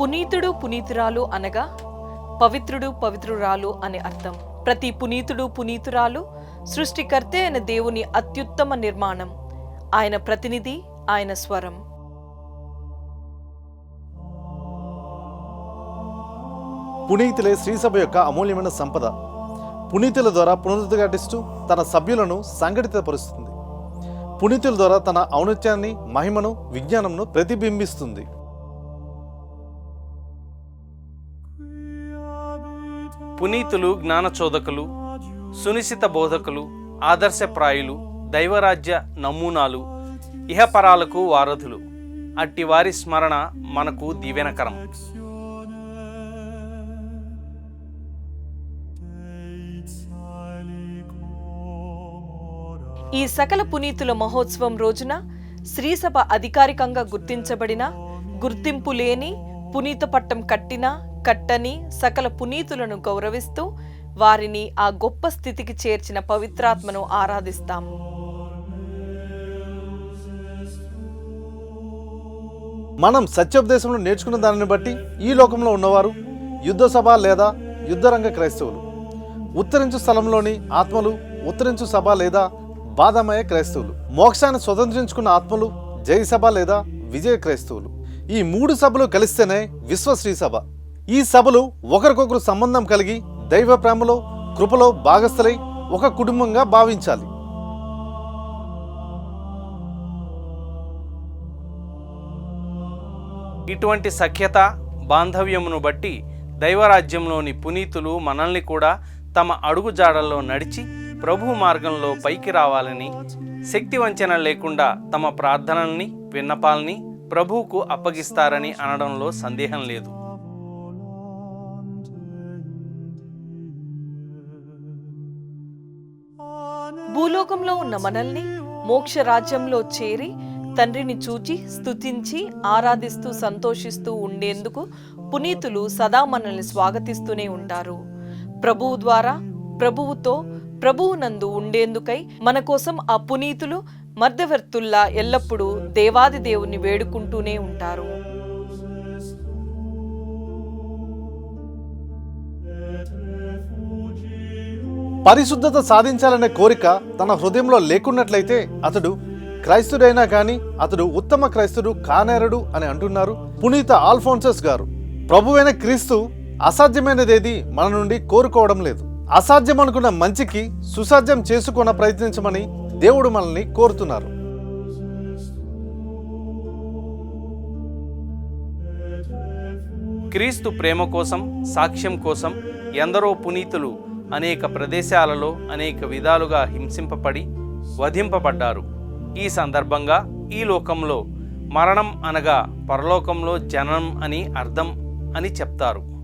పునీతుడు పునీతురాలు అనగా పవిత్రుడు పవిత్రురాలు అనే అర్థం. ప్రతి పునీతుడు పునీతురాలు సృష్టికర్తే అయిన దేవుని అత్యుత్తమ నిర్మాణం. ఆయన ప్రతినిధి ఆయన స్వరం. పునీతులే శ్రీసభ యొక్క అమూల్యమైన సంపద. పునీతుల ద్వారా పునరుద్ఘాటిస్తూ తన సభ్యులను సంఘటితపరుస్తుంది. పునీతుల ద్వారా తన ఔన్నత్యాన్ని మహిమను విజ్ఞానంను ప్రతిబింబిస్తుంది. పునీతులు జ్ఞానచోదకులు సునిశిత బోధకులు ఆదర్శప్రాయులు దైవరాజ్య నమూనాలు ఇహపరాలకు వారధులు. అట్టి వారి స్మరణ మనకు దీవెనకరం. ఈ సకల పునీతుల మహోత్సవం రోజున శ్రీసభ అధికారికంగా గుర్తించబడిన గుర్తింపు లేని పునీత పట్టం కట్టిన కట్టని సకల పునీతులను గౌరవిస్తూ వారిని ఆ గొప్ప స్థితికి చేర్చిన పవిత్రాత్మను ఆరాధిస్తాం మనం సత్యోపదేశంలో నేర్చుకున్న దానిని బట్టి ఈ లోకంలో ఉన్నవారు యుద్ధ సభ లేదా యుద్ధరంగ క్రైస్తవులు. ఉత్తరించు స్థలంలోని ఆత్మలు ఉత్తరించు సభ లేదా బాధమయ క్రైస్తవులు. మోక్షాన్ని స్వతంత్రించుకున్న ఆత్మలు జయసభ లేదా విజయ క్రైస్తవులు. ఈ మూడు సభలు కలిస్తేనే విశ్వశ్రీ సభ. ఈ సభలు ఒకరికొకరు సంబంధం కలిగి దైవ ప్రేమలో కృపలో భాగస్థలై ఒక కుటుంబంగా భావించాలి. ఇటువంటి సఖ్యత బాంధవ్యమును బట్టి దైవరాజ్యంలోని పునీతులు మనల్ని కూడా తమ అడుగుజాడల్లో నడిచి ప్రభు మార్గంలో పైకి రావాలని శక్తి వంచన లేకుండా తమ ప్రార్థనల్ని విన్నపాల్ని ప్రభువుకు అప్పగిస్తారని అనడంలో సందేహం లేదు. భూలోకంలో ఉన్న మనల్ని మోక్ష రాజ్యంలో చేరి తండ్రిని చూచి స్తుతించి ఆరాధిస్తూ సంతోషిస్తూ ఉండేందుకు పునీతులు సదా మనల్ని స్వాగతిస్తూనే ఉంటారు. ప్రభువు ద్వారా ప్రభువుతో ప్రభువునందు ఉండేందుకై మన కోసం ఆ పునీతులు మధ్యవర్తుల్లా ఎల్లప్పుడూ దేవాది దేవుని వేడుకుంటూనే ఉంటారు. పరిశుద్ధత సాధించాలనే కోరిక తన హృదయంలో లేకున్నట్లయితే అతడు క్రైస్తుడైనా కానీ అతడు ఉత్తమ క్రైస్తుడు కానేరడు అని అంటున్నారు పునీత ఆల్ఫోన్సస్ గారు. ప్రభువైన క్రీస్తు అసాధ్యమైనదేది మన నుండి కోరుకోవడం లేదు. అసాధ్యం అనుకున్న మంచికి సుసాధ్యం చేసుకున్న ప్రయత్నించమని దేవుడు మనల్ని కోరుతున్నారు. క్రీస్తు ప్రేమ కోసం సాక్ష్యం కోసం ఎందరో పునీతులు అనేక ప్రదేశాలలో అనేక విధాలుగా హింసింపబడి వధింపబడ్డారు. ఈ సందర్భంగా ఈ లోకంలో మరణం అనగా పరలోకంలో జననం అని అర్థం అని చెప్తారు.